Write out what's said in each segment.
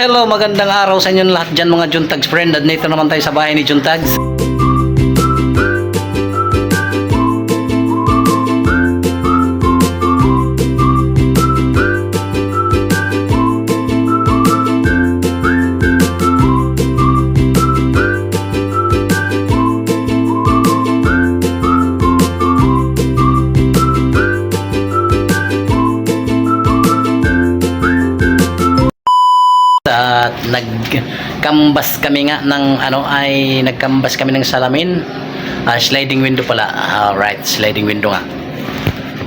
Hello, magandang araw sa inyo lahat dyan mga Juntags friend. At nito naman tayo sa bahay ni Juntags. Nagkambas kami nga ng ano ay nagkambas kami ng salamin. Ah, sliding window pala. Alright, sliding window nga.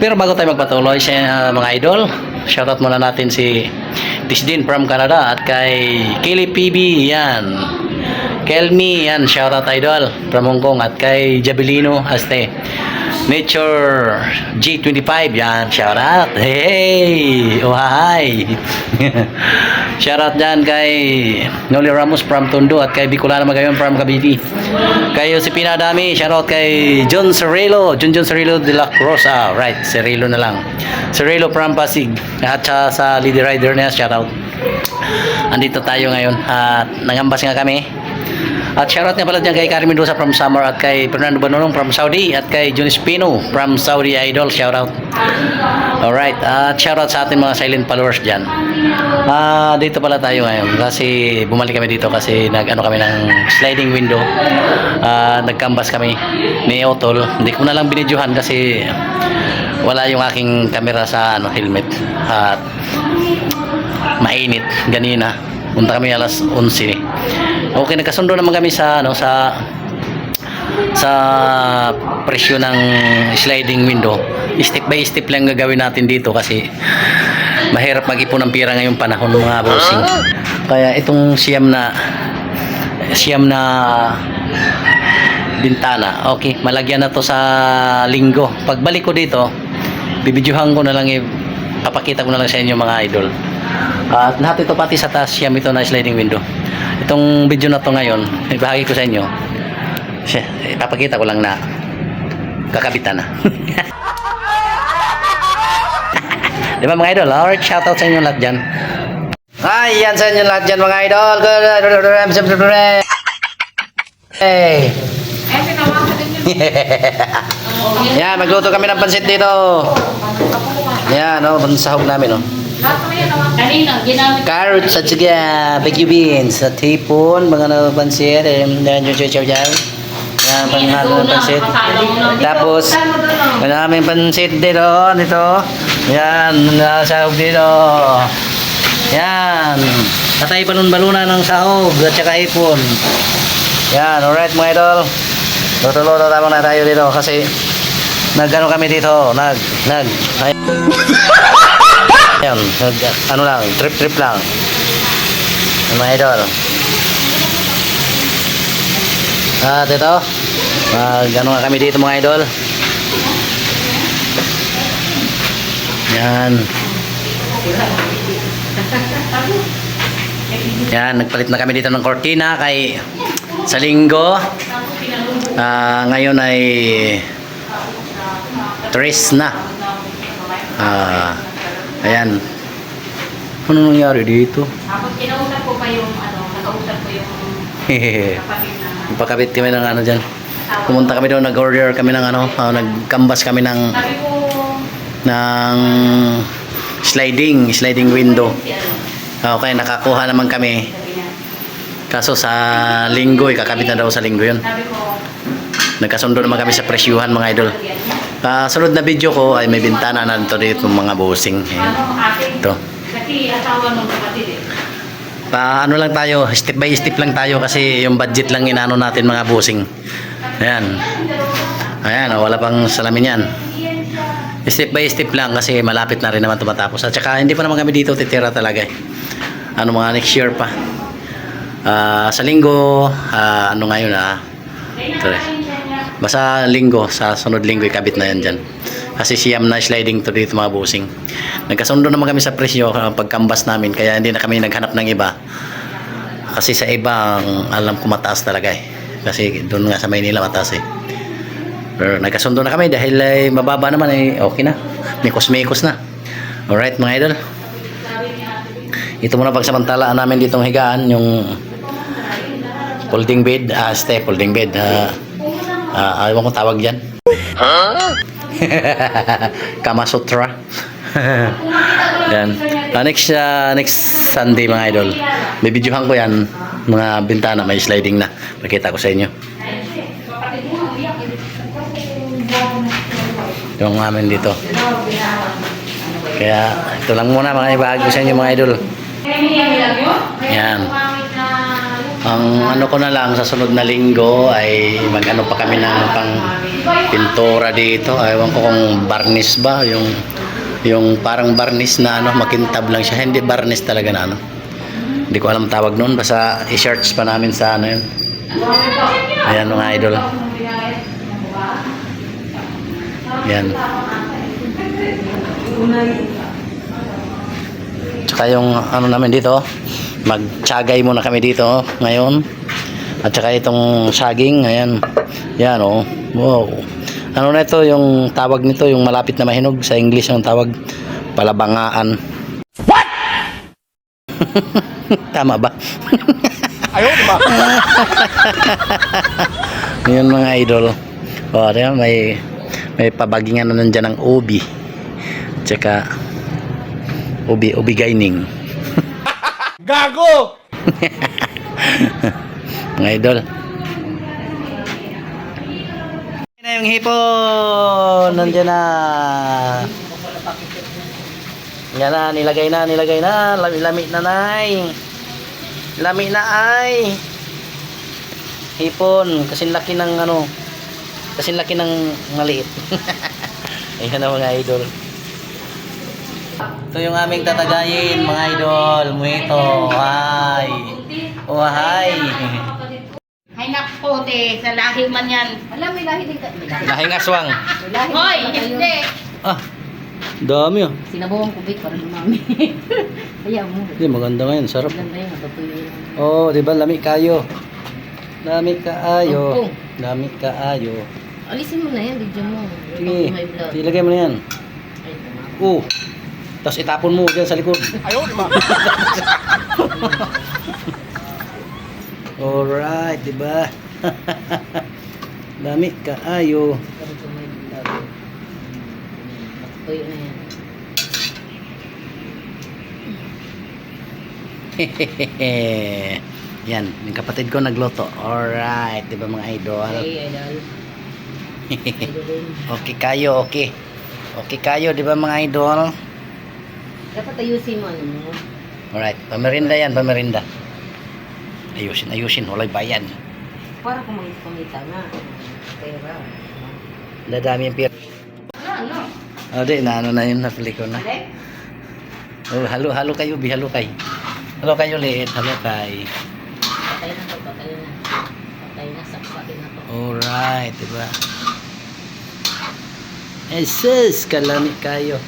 Pero bago tayo magpatuloy sa ah, mga idol, shoutout muna natin si Tisdin from Canada at kay Kelly PB, yan. Kelmi, yan, shoutout idol from Hong Kong at kay Jabilino Aste. Nature G25, yan, shoutout. Hey! Oh, hi! shoutout dyan kay Noli Ramos from Tondo at kay Bicolana Magayon from Cavite. Kay Josepina Dami, shoutout kay John Cerrillo, John John Cerrillo de la Cruz. Ah, right, Cerrillo na lang. Cerrillo from Pasig. At sa, sa Lady Rider niya, shoutout. Andito tayo ngayon at nangambas nga kami. At shoutout nga pala dyan kay Carmen Mendoza from Samar at kay Fernando Banonong from Saudi at kay Jonis Pino from Saudi Idol. Shoutout. Alright. At shoutout sa ating mga silent followers dyan. Ah, dito pala tayo ngayon kasi bumalik kami dito kasi nag-ano kami ng sliding window. Ah, nagkambas kami ni Otol. Hindi ko na lang binidyohan kasi wala yung aking camera sa ano helmet. At mainit ganina. Punta kami alas 11. Okay, nagkasundo naman kami sa ano sa sa presyo ng sliding window. Step by step lang gagawin natin dito kasi mahirap mag-ipon ng pira ngayong panahon mga bossing. Kaya itong siyam na siyam na bintana. Okay, malagyan na to sa linggo. Pagbalik ko dito, bibidyohan ko na lang i papakita ko na lang sa inyo mga idol. At lahat ito pati sa taas siyam ito na sliding window. Itong video na to ngayon, ibahagi ko sa inyo. Ipapakita ko lang na kakabitan na. Di ba mga idol? Alright, shoutout sa inyo lahat dyan. Ay, yan sa inyo lahat dyan mga idol. Hey. Eh. Yan, magluto kami ng pansit dito. Yan, oh, bansahog namin, oh. Carrots at saka baby beans at hipon, mga na pansit, eh, yan yung chow dyan. Yan, panghalo ng pansit. Tapos, maraming pansit dito, dito. Yan, nasahog dito. Yan. Tatay balon-baluna ng sahog at saka hipon. Yan, alright mga idol. Luto-luto na tayo dito kasi nagano kami dito, nag, nag, ay, Nag, ano lang, trip-trip lang. Mga idol. At ito, mag, ano nga kami dito mga idol. Yan. Yan, nagpalit na kami dito ng cortina kay sa linggo. Ah, ngayon ay tres na. Ah, ayan. Ano nangyari dito? Tapos kinausap ko pa yung, ano, nakausap ko yung kapatid na. Ipakabit kami ng ano dyan. Pumunta kami doon, nag-order kami ng ano, ah, nag-canvas kami ng, Sabi ko, ng sliding, sliding window. Okay, nakakuha naman kami. Kaso sa linggo, ikakabit na daw sa linggo yun. Nagkasundo naman kami sa presyuhan mga idol. Ah, sunod na video ko ay may bintana na dito dito mga bossing. Ayan. Ito. Pa, ano lang tayo, step by step lang tayo kasi yung budget lang inano natin mga bossing. Ayan. Ayan, oh, wala pang salamin yan. Step by step lang kasi malapit na rin naman tumatapos. At saka hindi pa naman kami dito titira talaga eh. Ano mga next year pa. Ah, sa linggo, ah, ano ngayon ah. Ito eh. Basta linggo, sa sunod linggo ikabit na yan dyan. Kasi siyam na sliding to dito mga busing. Nagkasundo naman kami sa presyo uh, pagkambas namin kaya hindi na kami naghanap ng iba. Kasi sa iba, ang alam ko mataas talaga eh. Kasi doon nga sa Maynila mataas eh. Pero nagkasundo na kami dahil ay mababa naman eh okay na. Mikos-mikos na. Alright mga idol. Ito muna pagsamantalaan namin ditong higaan, yung folding bed, ah, ste, folding bed. Ah, ah, ayaw ko tawag dyan. Kama Sutra. yan. Ah, next, ah, next Sunday mga idol. Bibidyohan ko yan. Mga bintana, may sliding na. Pakita ko sa inyo. Yung amin dito. Kaya ito lang muna mga ibahagi sa inyo mga idol. Yan. Ang ano ko na lang sa sunod na linggo ay mag-ano pa kami ng pang pintura dito. Ewan ko kung varnish ba yung yung parang varnish na ano makintab lang siya. Hindi varnish talaga na ano. Hindi ko alam tawag noon basta i-search pa namin sa ano yun. Ayan mga idol. Yan. Tsaka yung ano namin dito, magtsagay muna kami dito ngayon. At saka itong saging, ayan. Yan oh. Wow. Ano na ito, yung tawag nito, yung malapit na mahinog sa English yung tawag palabangaan. What? Tama ba? Di ba? Yun mga idol. O, di ba, may may pabagingan na nandyan ng ubi. Tsaka ubi, ubi gaining. Gago! Mga idol. Na yung hipon. Nandiyan na. Yan na, nilagay na, nilagay na. Lami-lami na nay. Lami na ay. Hipon. Kasing laki ng ano. Kasing laki ng maliit. Ayan na mga idol. Ito yung aming tatagayin, mga idol. Muito. Hi. Oh, hi. Ay nako, te, sa lahi man yan. Wala, may lahi din ka. Lahing aswang. Hoy, hindi. Ah, dami oh. Sinabuhan ko bit para lumami. Ayaw mo. Hindi, maganda ngayon. Sarap. Ganda yun, natutuyo yun. Oh, di ba? Lami kayo. Lami kaayo. Opo. Lami kaayo. Alisin mo na yan, video mo. Sige, ilagay mo na yan. Ay, tama. Oh. Tapos itapon mo dyan sa likod. Ayaw, di ba? Alright, di ba? Lami kaayo. Natutuyo na yan. Yan, yung kapatid ko nagluto. Alright, di ba mga idol? Ay, idol. Okay kayo, okay. Okay kayo, di ba mga idol? Dapat ayusin mo ano mo. Alright, pamerinda yan, pamerinda. Ayusin, ayusin, walay bayan. Para may kumita nga. Pera. Dadami yung pira. Ano, ano? O, di, na ano na yun, napili ko na. Alek? Oh, halo, halo kayo, bi, halo kay. Halo kayo, liit, halo kay. Patay na to, patay na. Patay na, saksakin na to. Alright, di ba? Eh, kalami kayo.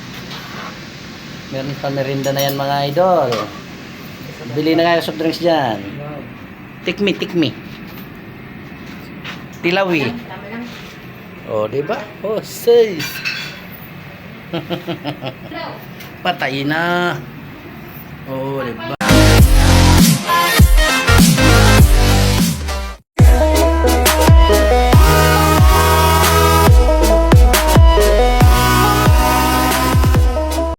Meron pa merinda na yan mga idol. Bili na kayo soft drinks dyan. Tikmi, tikmi. Tilawi. Lang. Oh, di ba? Oh, sis. Patay na. Oh, di ba?